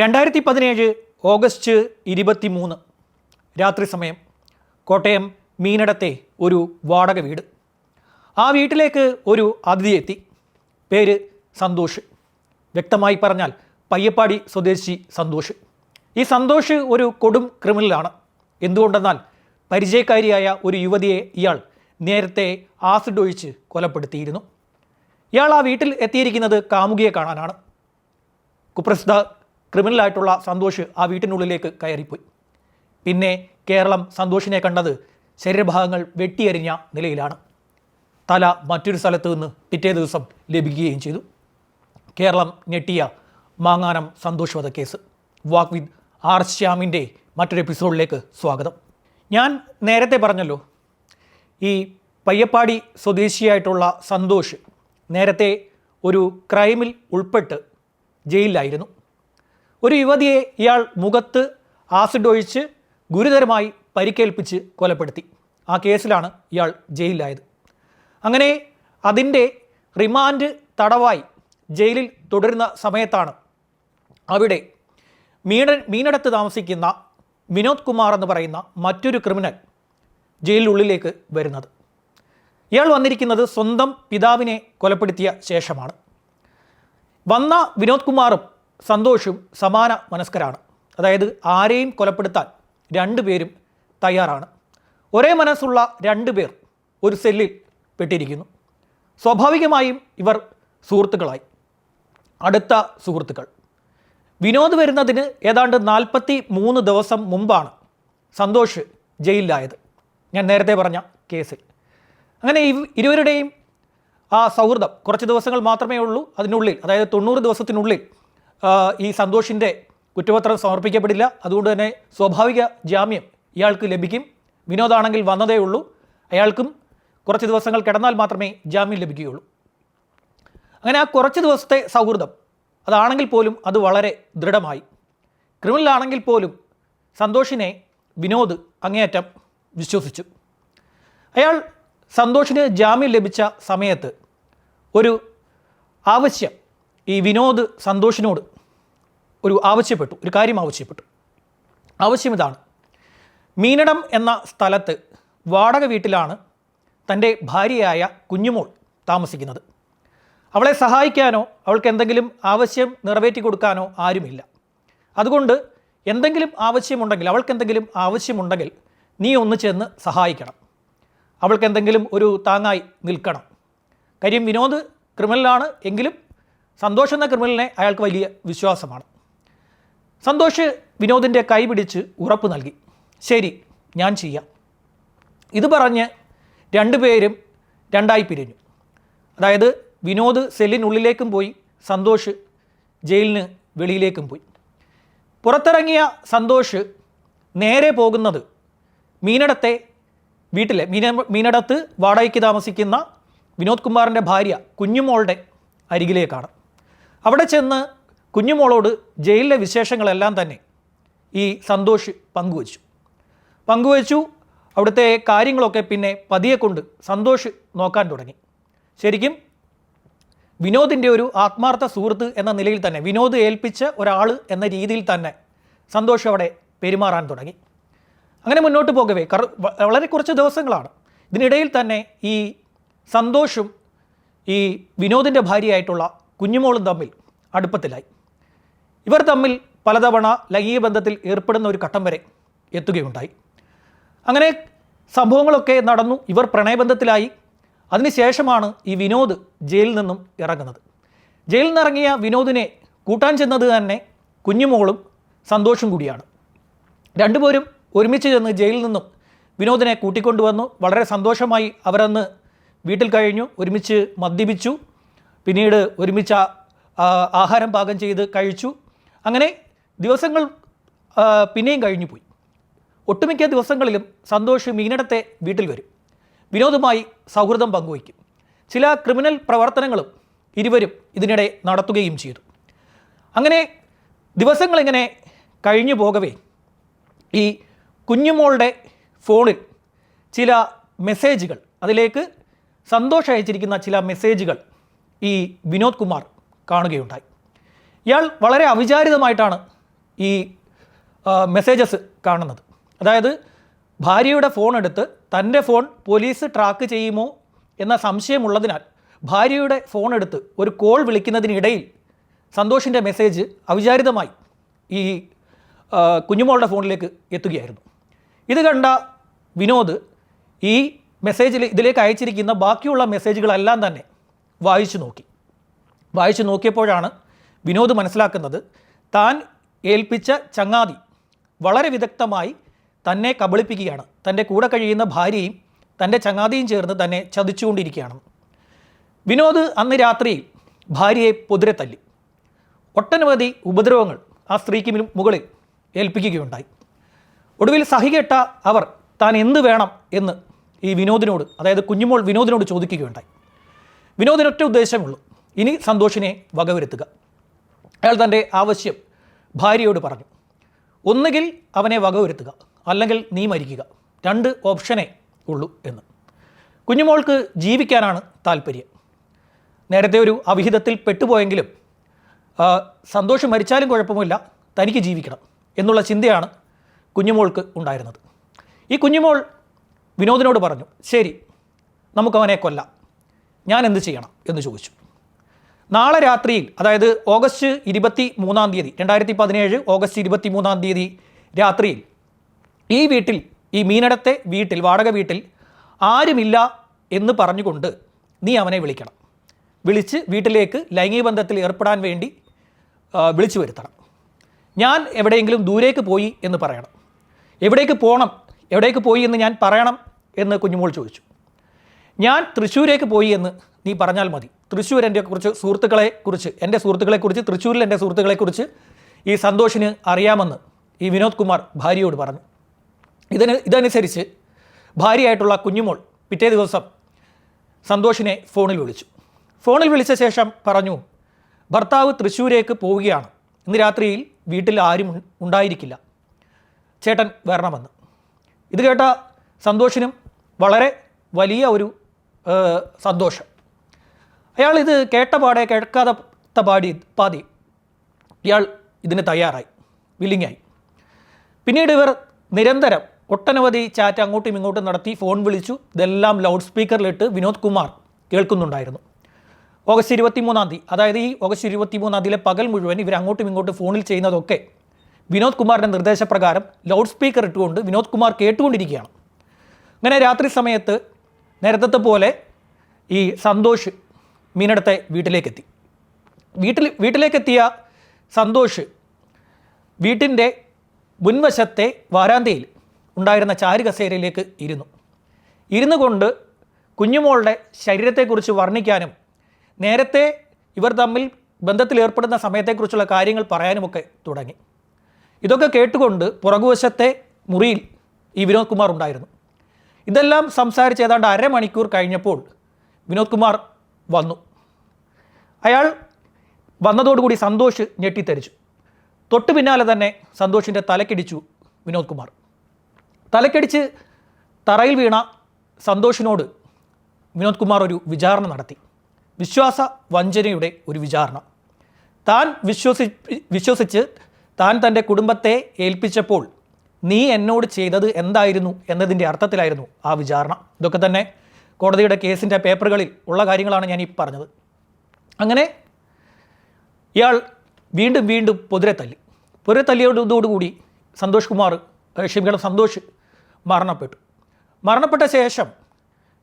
രണ്ടായിരത്തി പതിനേഴ് ഓഗസ്റ്റ് ഇരുപത്തി മൂന്ന് രാത്രി സമയം. കോട്ടയം മീനടത്തെ ഒരു വാടക വീട്. ആ വീട്ടിലേക്ക് ഒരു അതിഥി എത്തി. പേര് സന്തോഷ്. വ്യക്തമായി പറഞ്ഞാൽ പയ്യപ്പാടി സ്വദേശി സന്തോഷ്. ഈ സന്തോഷ് ഒരു കൊടും ക്രിമിനലാണ്. എന്തുകൊണ്ടെന്നാൽ പരിചയക്കാരിയായ ഒരു യുവതിയെ ഇയാൾ നേരത്തെ ആസിഡ് ഒഴിച്ച് കൊലപ്പെടുത്തിയിരുന്നു. ഇയാൾ ആ വീട്ടിൽ എത്തിയിരിക്കുന്നത് കാമുകിയെ കാണാനാണ്. കുപ്രസിദ്ധ ക്രിമിനലായിട്ടുള്ള സന്തോഷ് ആ വീട്ടിനുള്ളിലേക്ക് കയറിപ്പോയി. പിന്നെ കേരളം സന്തോഷിനെ കണ്ടത് ശരീരഭാഗങ്ങൾ വെട്ടിയരിഞ്ഞ നിലയിലാണ്. തല മറ്റൊരു സ്ഥലത്ത് നിന്ന് പിറ്റേ ദിവസം ലഭിക്കുകയും ചെയ്തു. കേരളം ഞെട്ടിയ മാങ്ങാനം സന്തോഷ് വധക്കേസ് വാക്ക് വിത്ത് ആർ ശ്യാമിന്റെ മറ്റൊരു എപ്പിസോഡിലേക്ക് സ്വാഗതം. ഞാൻ നേരത്തെ പറഞ്ഞല്ലോ ഈ പയ്യപ്പാടി സ്വദേശിയായിട്ടുള്ള സന്തോഷ് നേരത്തെ ഒരു ക്രൈമിൽ ഉൾപ്പെട്ട് ജയിലിലായിരുന്നു. ഒരു യുവതിയെ ഇയാൾ മുഖത്ത് ആസിഡ് ഒഴിച്ച് ഗുരുതരമായി പരിക്കേൽപ്പിച്ച് കൊലപ്പെടുത്തി. ആ കേസിലാണ് ഇയാൾ ജയിലിലായത്. അങ്ങനെ അതിന്റെ റിമാൻഡ് തടവായി ജയിലിൽ തുടരുന്ന സമയത്താണ് അവിടെ മീന മീനടത്ത് താമസിക്കുന്ന വിനോദ് കുമാർ എന്ന് പറയുന്ന മറ്റൊരു ക്രിമിനൽ ജയിലിനുള്ളിലേക്ക് വരുന്നത്. ഇയാൾ വന്നിരിക്കുന്നത് സ്വന്തം പിതാവിനെ കൊലപ്പെടുത്തിയ ശേഷമാണ്. വന്ന വിനോദ് കുമാറും സന്തോഷും സമാന മനസ്കരാണ്. അതായത് ആരെയും കൊലപ്പെടുത്താൻ രണ്ടുപേരും തയ്യാറാണ്. ഒരേ മനസ്സുള്ള രണ്ടുപേർ ഒരു സെല്ലിൽ പെട്ടിരിക്കുന്നു. സ്വാഭാവികമായും ഇവർ സുഹൃത്തുക്കളായി. അടുത്ത സുഹൃത്തുക്കൾ. വിനോദ് വരുന്നതിന് ഏതാണ്ട് നാൽപ്പത്തി മൂന്ന് ദിവസം മുമ്പാണ് സന്തോഷ് ജയിലിലായത്. ഞാൻ നേരത്തെ പറഞ്ഞ കേസിൽ. അങ്ങനെ ഇരുവരുടെയും ആ സൗഹൃദം കുറച്ച് ദിവസങ്ങൾ മാത്രമേ ഉള്ളൂ. അതിനുള്ളിൽ അതായത് തൊണ്ണൂറ് ദിവസത്തിനുള്ളിൽ ഈ സന്തോഷിന്റെ കുറ്റപത്രം സമർപ്പിക്കപ്പെടില്ല. അതുകൊണ്ട് തന്നെ സ്വാഭാവിക ജാമ്യം ഇയാൾക്ക് ലഭിക്കും. വിനോദാണെങ്കിൽ വന്നതേ ഉള്ളൂ. അയാൾക്കും കുറച്ച് ദിവസങ്ങൾ കിടന്നാൽ മാത്രമേ ജാമ്യം ലഭിക്കുകയുള്ളൂ. അങ്ങനെ ആ കുറച്ച് ദിവസത്തെ സൗഹൃദം അതാണെങ്കിൽ പോലും അത് വളരെ ദൃഢമായി. ക്രിമിനലാണെങ്കിൽ പോലും സന്തോഷിനെ വിനോദ് അങ്ങേയറ്റം വിശ്വസിച്ചു. അയാൾ സന്തോഷിന് ജാമ്യം ലഭിച്ച സമയത്ത് ഒരു ആവശ്യം ഈ വിനോദ് സന്തോഷിനോട് ഒരു ആവശ്യപ്പെട്ടു ഒരു കാര്യം ആവശ്യപ്പെട്ടു. ആവശ്യം ഇതാണ്. മീനടം എന്ന സ്ഥലത്ത് വാടക വീട്ടിലാണ് തന്റെ ഭാര്യയായ കുഞ്ഞുമോൾ താമസിക്കുന്നത്. അവളെ സഹായിക്കാനോ അവൾക്ക് എന്തെങ്കിലും ആവശ്യം നിറവേറ്റി കൊടുക്കാനോ ആരുമില്ല. അതുകൊണ്ട് എന്തെങ്കിലും ആവശ്യമുണ്ടെങ്കിൽ അവൾക്ക് എന്തെങ്കിലും ആവശ്യമുണ്ടെങ്കിൽ നീ ഒന്ന് ചെന്ന് സഹായിക്കണം. അവൾക്ക് എന്തെങ്കിലും ഒരു താങ്ങായി നിൽക്കണം. കാര്യം വിനോദ് ക്രിമിനലാണ് എങ്കിലും സന്തോഷ് എന്ന ക്രിമിനലിനെ അയാൾക്ക് വലിയ വിശ്വാസമാണ്. സന്തോഷ് വിനോദിന്റെ കൈ പിടിച്ച് ഉറപ്പ് നൽകി. ശരി ഞാൻ ചെയ്യാം. ഇത് പറഞ്ഞ് രണ്ടുപേരും രണ്ടായി പിരിഞ്ഞു. അതായത് വിനോദ് സെല്ലിനുള്ളിലേക്കും പോയി സന്തോഷ് ജയിലിന് വെളിയിലേക്കും പോയി. പുറത്തിറങ്ങിയ സന്തോഷ് നേരെ പോകുന്നത് മീനടത്തെ വീട്ടിലെ മീന മീനടത്ത് വാടകയ്ക്ക് താമസിക്കുന്ന വിനോദ് കുമാറിന്റെ ഭാര്യ കുഞ്ഞുമോളുടെ അരികിലേക്കാണ്. അവിടെ ചെന്ന് കുഞ്ഞുമോളോട് ജയിലിലെ വിശേഷങ്ങളെല്ലാം തന്നെ ഈ സന്തോഷ് പങ്കുവച്ചു. പങ്കുവച്ചു അവിടുത്തെ കാര്യങ്ങളൊക്കെ പിന്നെ പതിയെ കൊണ്ട് സന്തോഷ് നോക്കാൻ തുടങ്ങി. ശരിക്കും വിനോദിന്റെ ഒരു ആത്മാർത്ഥ സുഹൃത്ത് എന്ന നിലയിൽ തന്നെ വിനോദ് ഏൽപ്പിച്ച ഒരാൾ എന്ന രീതിയിൽ തന്നെ സന്തോഷ് അവിടെ പെരുമാറാൻ തുടങ്ങി. അങ്ങനെ മുന്നോട്ട് പോകവേ കറ വളരെ കുറച്ച് ദിവസങ്ങളാണ്. ഇതിനിടയിൽ തന്നെ ഈ സന്തോഷും ഈ വിനോദിന്റെ ഭാര്യയായിട്ടുള്ള കുഞ്ഞുമോളും തമ്മിൽ അടുപ്പത്തിലായി. ഇവർ തമ്മിൽ പലതവണ ലൈംഗിക ബന്ധത്തിൽ ഏർപ്പെടുന്ന ഒരു ഘട്ടം വരെ എത്തുകയുണ്ടായി. അങ്ങനെ സംഭവങ്ങളൊക്കെ നടന്നു. ഇവർ പ്രണയബന്ധത്തിലായി. അതിനുശേഷമാണ് ഈ വിനോദ് ജയിലിൽ നിന്നും ഇറങ്ങുന്നത്. ജയിലിൽ നിന്നിറങ്ങിയ വിനോദിനെ കൂട്ടാൻ ചെന്നത് തന്നെ കുഞ്ഞുമോളും സന്തോഷം കൂടിയാണ്. രണ്ടുപേരും ഒരുമിച്ച് ചെന്ന് ജയിലിൽ നിന്നും വിനോദിനെ കൂട്ടിക്കൊണ്ടുവന്നു. വളരെ സന്തോഷമായി അവരന്ന് വീട്ടിൽ കഴിഞ്ഞു. ഒരുമിച്ച് മദ്യപിച്ചു. പിന്നീട് ഒരുമിച്ച് ആഹാരം പാകം ചെയ്ത് കഴിച്ചു. അങ്ങനെ ദിവസങ്ങൾ പിന്നെയും കഴിഞ്ഞു പോയി. ഒട്ടുമിക്ക ദിവസങ്ങളിലും സന്തോഷ് മീനടത്തെ വീട്ടിൽ വരും. വിനോദുമായി സൗഹൃദം പങ്കുവയ്ക്കും. ചില ക്രിമിനൽ പ്രവർത്തനങ്ങളും ഇരുവരും ഇതിനിടെ നടത്തുകയും ചെയ്തു. അങ്ങനെ ദിവസങ്ങളിങ്ങനെ കഴിഞ്ഞു പോകവേ. ഈ കുഞ്ഞുമോളുടെ ഫോണിൽ ചില മെസ്സേജുകൾ അതിലേക്ക് സന്തോഷം അയച്ചിരിക്കുന്ന ചില മെസ്സേജുകൾ ഈ വിനോദ് കുമാർ കാണുകയുണ്ടായി. ഇയാൾ വളരെ അവിചാരിതമായിട്ടാണ് ഈ മെസ്സേജസ് കാണുന്നത്. അതായത് ഭാര്യയുടെ ഫോൺ എടുത്ത് തന്റെ ഫോൺ പോലീസ് ട്രാക്ക് ചെയ്യുമോ എന്ന സംശയമുള്ളതിനാൽ ഭാര്യയുടെ ഫോൺ എടുത്ത് ഒരു കോൾ വിളിക്കുന്നതിനിടയിൽ സന്തോഷിന്റെ മെസ്സേജ് അവിചാരിതമായി ഈ കുഞ്ഞുമോളുടെ ഫോണിലേക്ക് എത്തുകയായിരുന്നു. ഇത് കണ്ട വിനോദ് ഈ മെസ്സേജിൽ ഇതിലേക്ക് അയച്ചിരിക്കുന്ന ബാക്കിയുള്ള മെസ്സേജുകളെല്ലാം തന്നെ വായിച്ചു നോക്കി. വായിച്ചു നോക്കിയപ്പോഴാണ് വിനോദ് മനസ്സിലാക്കുന്നത് താൻ ഏൽപ്പിച്ച ചങ്ങാതി വളരെ വിദഗ്ധമായി തന്നെ കബളിപ്പിക്കുകയാണ്. തന്റെ കൂടെ കഴിയുന്ന ഭാര്യയും തന്റെ ചങ്ങാതിയും ചേർന്ന് തന്നെ ചതിച്ചുകൊണ്ടിരിക്കുകയാണ്. വിനോദ് അന്ന് രാത്രി ഭാര്യയെ പൊതിരെ തല്ലി. ഒട്ടനവധി ഉപദ്രവങ്ങൾ ആ സ്ത്രീക്ക് മുകളിൽ ഏൽപ്പിക്കുകയുണ്ടായി. ഒടുവിൽ സഹികെട്ട അവർ താൻ എന്ത് വേണം എന്ന് ഈ വിനോദിനോട് അതായത് കുഞ്ഞുമോൾ വിനോദിനോട് ചോദിക്കുകയുണ്ടായി. വിനോദിനൊറ്റ ഉദ്ദേശമുള്ളൂ. ഇനി സന്തോഷിനെ വകവരുത്തുക. അയാൾ തന്റെ ആവശ്യം ഭാര്യയോട് പറഞ്ഞു. ഒന്നുകിൽ അവനെ വകവരുത്തുക അല്ലെങ്കിൽ നീ മരിക്കുക. രണ്ട് ഓപ്ഷനേ ഉള്ളൂ എന്ന്. കുഞ്ഞുമോൾക്ക് ജീവിക്കാനാണ് താല്പര്യം നേരത്തെ ഒരു അവിഹിതത്തിൽ പെട്ടുപോയെങ്കിലും സന്തോഷം മരിച്ചാലും കുഴപ്പമില്ല തനിക്ക് ജീവിക്കണം എന്നുള്ള ചിന്തയാണ് കുഞ്ഞുമോൾക്ക് ഉണ്ടായിരുന്നത്. ഈ കുഞ്ഞുമോൾ വിനോദിനോട് പറഞ്ഞു ശരി നമുക്കവനെ കൊല്ലാം. ഞാൻ എന്ത് ചെയ്യണം എന്ന് ചോദിച്ചു. നാളെ രാത്രിയിൽ അതായത് ഓഗസ്റ്റ് ഇരുപത്തി മൂന്നാം തീയതി രണ്ടായിരത്തി പതിനേഴ് ഓഗസ്റ്റ് ഇരുപത്തി മൂന്നാം തീയതി രാത്രിയിൽ ഈ വീട്ടിൽ ഈ മീനടത്തെ വീട്ടിൽ വാടക വീട്ടിൽ ആരുമില്ല എന്ന് പറഞ്ഞുകൊണ്ട് നീ അവനെ വിളിക്കണം. വിളിച്ച് വീട്ടിലേക്ക് ലൈംഗിക ബന്ധത്തിൽ ഏർപ്പെടാൻ വേണ്ടി വിളിച്ചു വരുത്തണം. ഞാൻ എവിടെയെങ്കിലും ദൂരേക്ക് പോയി എന്ന് പറയണം. എവിടേക്ക് പോകണം എവിടേക്ക് പോയി എന്ന് ഞാൻ പറയണം എന്ന് കുഞ്ഞുമോൾ ചോദിച്ചു. ഞാൻ തൃശ്ശൂരേക്ക് പോയി എന്ന് നീ പറഞ്ഞാൽ മതി. തൃശ്ശൂർ എന്റെ കുറിച്ച് സുഹൃത്തുക്കളെ കുറിച്ച് എന്റെ സുഹൃത്തുക്കളെക്കുറിച്ച് തൃശ്ശൂരിൽ എന്റെ സുഹൃത്തുക്കളെക്കുറിച്ച് ഈ സന്തോഷിന് അറിയാമെന്ന് ഈ വിനോദ് കുമാർ ഭാര്യയോട് പറഞ്ഞു. ഇതിന് ഇതനുസരിച്ച് ഭാര്യയായിട്ടുള്ള കുഞ്ഞുമോൾ പിറ്റേ ദിവസം സന്തോഷിനെ ഫോണിൽ വിളിച്ചു. ഫോണിൽ വിളിച്ച ശേഷം പറഞ്ഞു ഭർത്താവ് തൃശ്ശൂരേക്ക് പോവുകയാണ്. ഇന്ന് രാത്രിയിൽ വീട്ടിൽ ആരും ഉണ്ടായിരിക്കില്ല. ചേട്ടൻ വരണമെന്ന്. ഇത് കേട്ട സന്തോഷിനും വളരെ വലിയ ഒരു സന്തോഷം. അയാൾ ഇത് കേട്ട പാടെ കേൾക്കാത്ത പാടി പാതി. ഇയാൾ ഇതിന് തയ്യാറായി വില്ലിങ്ങായി പിന്നീട് ഇവർ നിരന്തരം ഒട്ടനവധി ചാറ്റ് അങ്ങോട്ടും ഇങ്ങോട്ടും നടത്തി ഫോൺ വിളിച്ചു. ഇതെല്ലാം ലൗഡ് സ്പീക്കറിലിട്ട് വിനോദ് കുമാർ കേൾക്കുന്നുണ്ടായിരുന്നു. ഓഗസ്റ്റ് ഇരുപത്തി മൂന്നാം തീയതി അതായത് ഈ ഓഗസ്റ്റ് ഇരുപത്തി മൂന്നാം തീയതിയിലെ പകൽ മുഴുവൻ ഇവർ അങ്ങോട്ടും ഇങ്ങോട്ടും ഫോണിൽ ചെയ്യുന്നതൊക്കെ വിനോദ് കുമാറിന്റെ നിർദ്ദേശപ്രകാരം ലൗഡ് സ്പീക്കർ ഇട്ടുകൊണ്ട് വിനോദ് കുമാർ കേട്ടുകൊണ്ടിരിക്കുകയാണ്. അങ്ങനെ രാത്രി സമയത്ത് നേരത്തെ പോലെ ഈ സന്തോഷ് മീനടുത്തെ വീട്ടിലേക്കെത്തി. വീട്ടിൽ വീട്ടിലേക്കെത്തിയ സന്തോഷ് വീട്ടിന്റെ മുൻവശത്തെ വാരാന്തയിൽ ഉണ്ടായിരുന്ന ചാരുകസേരയിലേക്ക് ഇരുന്നു. ഇരുന്നു കൊണ്ട് കുഞ്ഞുമോളുടെ ശരീരത്തെക്കുറിച്ച് വർണിക്കാനും നേരത്തെ ഇവർ തമ്മിൽ ബന്ധത്തിലേർപ്പെടുന്ന സമയത്തെക്കുറിച്ചുള്ള കാര്യങ്ങൾ പറയാനുമൊക്കെ തുടങ്ങി. ഇതൊക്കെ കേട്ടുകൊണ്ട് പുറകുവശത്തെ മുറിയിൽ ഈ വിനോദ് കുമാർ ഉണ്ടായിരുന്നു. ഇതെല്ലാം സംസാരിച്ച് ഏതാണ്ട് അരമണിക്കൂർ കഴിഞ്ഞപ്പോൾ വിനോദ് കുമാർ വന്നു. അയാൾ വന്നതോടുകൂടി സന്തോഷ് ഞെട്ടിത്തെരിച്ചു തൊട്ടു പിന്നാലെ തന്നെ സന്തോഷിന്റെ തലക്കടിച്ചു വിനോദ് കുമാർ. തലക്കടിച്ച് തറയിൽ വീണ സന്തോഷിനോട് വിനോദ് കുമാർ ഒരു വിചാരണ നടത്തി. വിശ്വാസ വഞ്ചനയുടെ ഒരു വിചാരണ. താൻ വിശ്വസി വിശ്വസിച്ച് താൻ തന്റെ കുടുംബത്തെ ഏൽപ്പിച്ചപ്പോൾ നീ എന്നോട് ചെയ്തത് എന്തായിരുന്നു എന്നതിന്റെ അർത്ഥത്തിലായിരുന്നു ആ വിചാരണ. ഇതൊക്കെ തന്നെ കോടതിയുടെ കേസിന്റെ പേപ്പറുകളിൽ ഉള്ള കാര്യങ്ങളാണ് ഞാൻ ഈ പറഞ്ഞത്. അങ്ങനെ ഇയാൾ വീണ്ടും വീണ്ടും പൊതിരെ തല്ലി. പൊതിരെ തല്ലിയതോടുകൂടി സന്തോഷ് കുമാർ ക്ഷമിക്കണം സന്തോഷ് മരണപ്പെട്ടു. മരണപ്പെട്ട ശേഷം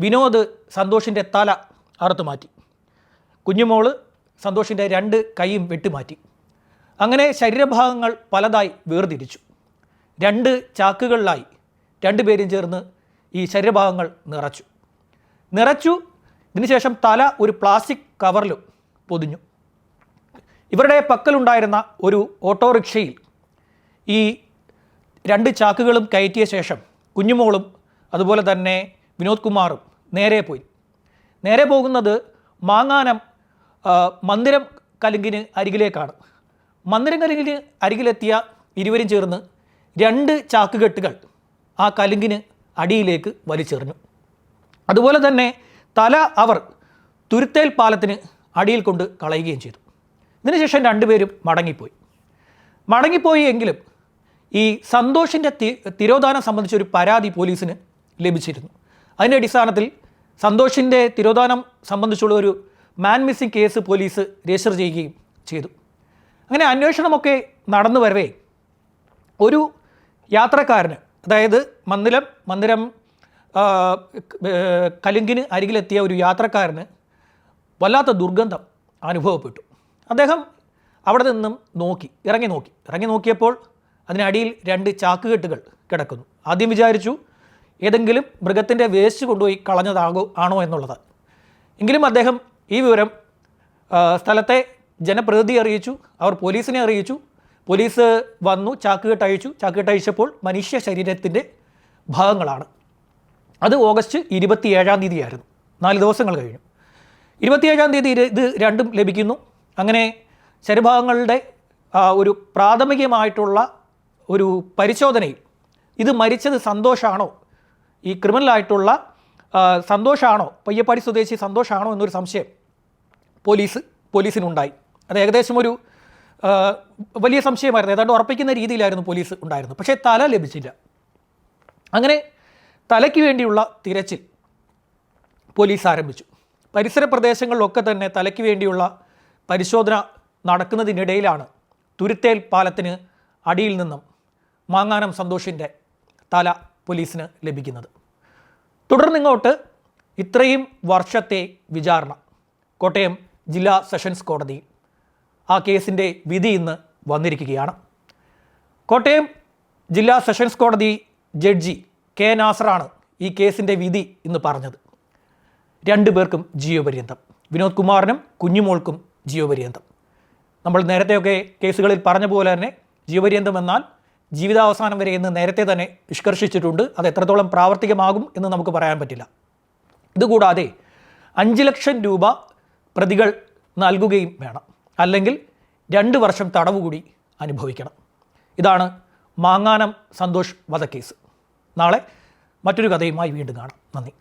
വിനോദ് സന്തോഷിന്റെ തല അറുത്തു മാറ്റി. കുഞ്ഞുമോൾ സന്തോഷിന്റെ രണ്ട് കൈയും വെട്ടിമാറ്റി അങ്ങനെ ശരീരഭാഗങ്ങൾ പലതായി വേർതിരിച്ചു. രണ്ട് ചാക്കുകളിലായി രണ്ടുപേരും ചേർന്ന് ഈ ശരീരഭാഗങ്ങൾ നിറച്ചു. നിറച്ചു ഇതിനുശേഷം തല ഒരു പ്ലാസ്റ്റിക് കവറിലും പൊതിഞ്ഞു. ഇവരുടെ പക്കലുണ്ടായിരുന്ന ഒരു ഓട്ടോറിക്ഷയിൽ ഈ രണ്ട് ചാക്കുകളും കയറ്റിയ ശേഷം കുഞ്ഞുമോളും അതുപോലെ തന്നെ വിനോദ് കുമാറും നേരെ പോയി. നേരെ പോകുന്നത് മാങ്ങാനം മന്ദിരം കലുങ്കിന് അരികിലേക്കാണ്. മന്ദിരം കലുങ്കിന് അരികിലെത്തിയ ഇരുവരും ചേർന്ന് രണ്ട് ചാക്കുകെട്ടുകൾ ആ കലുങ്കിന് അടിയിലേക്ക് വലിച്ചെറിഞ്ഞു. അതുപോലെ തന്നെ തല അവർ തുരുത്തേൽ പാലത്തിന് അടിയിൽ കൊണ്ട് കളയുകയും ചെയ്തു. ഇതിനുശേഷം രണ്ടുപേരും മടങ്ങിപ്പോയി. മടങ്ങിപ്പോയി എങ്കിലും ഈ സന്തോഷിന്റെ തി തിരോധാനം സംബന്ധിച്ചൊരു പരാതി പോലീസിന് ലഭിച്ചിരുന്നു. അതിന്റെ അടിസ്ഥാനത്തിൽ സന്തോഷിന്റെ തിരോധാനം സംബന്ധിച്ചുള്ള ഒരു man missing case police register ചെയ്യുകയും ചെയ്തു. അങ്ങനെ അന്വേഷണമൊക്കെ നടന്നു വരവേ ഒരു യാത്രക്കാരന് അതായത് മന്ദിരം മന്ദിരം കലുങ്കിന് അരികിലെത്തിയ ഒരു യാത്രക്കാരന് വല്ലാത്ത ദുർഗന്ധം അനുഭവപ്പെട്ടു. അദ്ദേഹം അവിടെ നിന്നും നോക്കി ഇറങ്ങി നോക്കി. ഇറങ്ങി നോക്കിയപ്പോൾ അതിനടിയിൽ രണ്ട് ചാക്കുകെട്ടുകൾ കിടക്കുന്നു. ആദ്യം വിചാരിച്ചു ഏതെങ്കിലും മൃഗത്തിന്റെ വേസ്റ്റ് കൊണ്ടുപോയി കളഞ്ഞതാകോ ആണോ എന്നുള്ളത്. എങ്കിലും അദ്ദേഹം ഈ വിവരം സ്ഥലത്തെ ജനപ്രതിനിധി അറിയിച്ചു അവർ പോലീസിനെ അറിയിച്ചു പോലീസ് വന്നു ചാക്കുകെട്ട് അയച്ചു ചാക്കുകെട്ട് അയച്ചപ്പോൾ മനുഷ്യ ശരീരത്തിന്റെ ഭാഗങ്ങളാണ്. അത് ഓഗസ്റ്റ് ഇരുപത്തി ഏഴാം തീയതിയായിരുന്നു. നാല് ദിവസങ്ങൾ കഴിഞ്ഞു. ഇരുപത്തിയേഴാം തീയതി ഇത് രണ്ടും ലഭിക്കുന്നു. അങ്ങനെ ശരീരഭാഗങ്ങളുടെ ഒരു പ്രാഥമികമായിട്ടുള്ള ഒരു പരിശോധനയിൽ ഇത് മരിച്ചത് സന്തോഷാണോ? ഈ ക്രിമിനലായിട്ടുള്ള സന്തോഷാണോ? പയ്യപ്പാടി സ്വദേശി സന്തോഷാണോ എന്നൊരു സംശയം പോലീസ് പോലീസിനുണ്ടായി. അത് ഏകദേശം ഒരു വലിയ സംശയമായിരുന്നു. ഏതാണ്ട് ഉറപ്പിക്കുന്ന രീതിയിലായിരുന്നു പോലീസ് ഉണ്ടായിരുന്നത്. പക്ഷേ തല ലഭിച്ചില്ല. അങ്ങനെ തലയ്ക്ക് വേണ്ടിയുള്ള തിരച്ചിൽ പോലീസ് ആരംഭിച്ചു. പരിസര പ്രദേശങ്ങളിലൊക്കെ തന്നെ തലയ്ക്ക് വേണ്ടിയുള്ള പരിശോധന നടക്കുന്നതിനിടയിലാണ് തുരുത്തേൽ പാലത്തിന് അടിയിൽ നിന്നും മാങ്ങാനം സന്തോഷിന്റെ തല പോലീസിന് ലഭിക്കുന്നത്. തുടർന്നിങ്ങോട്ട് ഇത്രയും വർഷത്തെ വിചാരണ കോട്ടയം ജില്ലാ സെഷൻസ് കോടതിയിൽ ആ കേസിന്റെ വിധി ഇന്ന് വന്നിരിക്കുകയാണ്. കോട്ടയം ജില്ലാ സെഷൻസ് കോടതി ജഡ്ജി കെ നാസറാണ് ഈ കേസിന്റെ വിധി ഇന്ന് പറഞ്ഞത്. രണ്ടു പേർക്കും ജീവപര്യന്തം. വിനോദ് കുമാറിനും കുഞ്ഞുമോൾക്കും ജീവപര്യന്തം. നമ്മൾ നേരത്തെയൊക്കെ കേസുകളിൽ പറഞ്ഞ പോലെ തന്നെ ജീവപര്യന്തം എന്നാൽ ജീവിതാവസാനം വരെ എന്ന് നേരത്തെ തന്നെ നിഷ്കർഷിച്ചിട്ടുണ്ട്. അത് എത്രത്തോളം പ്രാവർത്തികമാകും എന്ന് നമുക്ക് പറയാൻ പറ്റില്ല. ഇതുകൂടാതെ അഞ്ച് ലക്ഷം രൂപ പ്രതികൾ നൽകുകയും വേണം. അല്ലെങ്കിൽ രണ്ട് വർഷം തടവുകൂടി അനുഭവിക്കണം. ഇതാണ് മാങ്ങാനം സന്തോഷ് വധക്കേസ്. നാളെ മറ്റൊരു കഥയുമായി വീണ്ടും കാണാം. നന്ദി.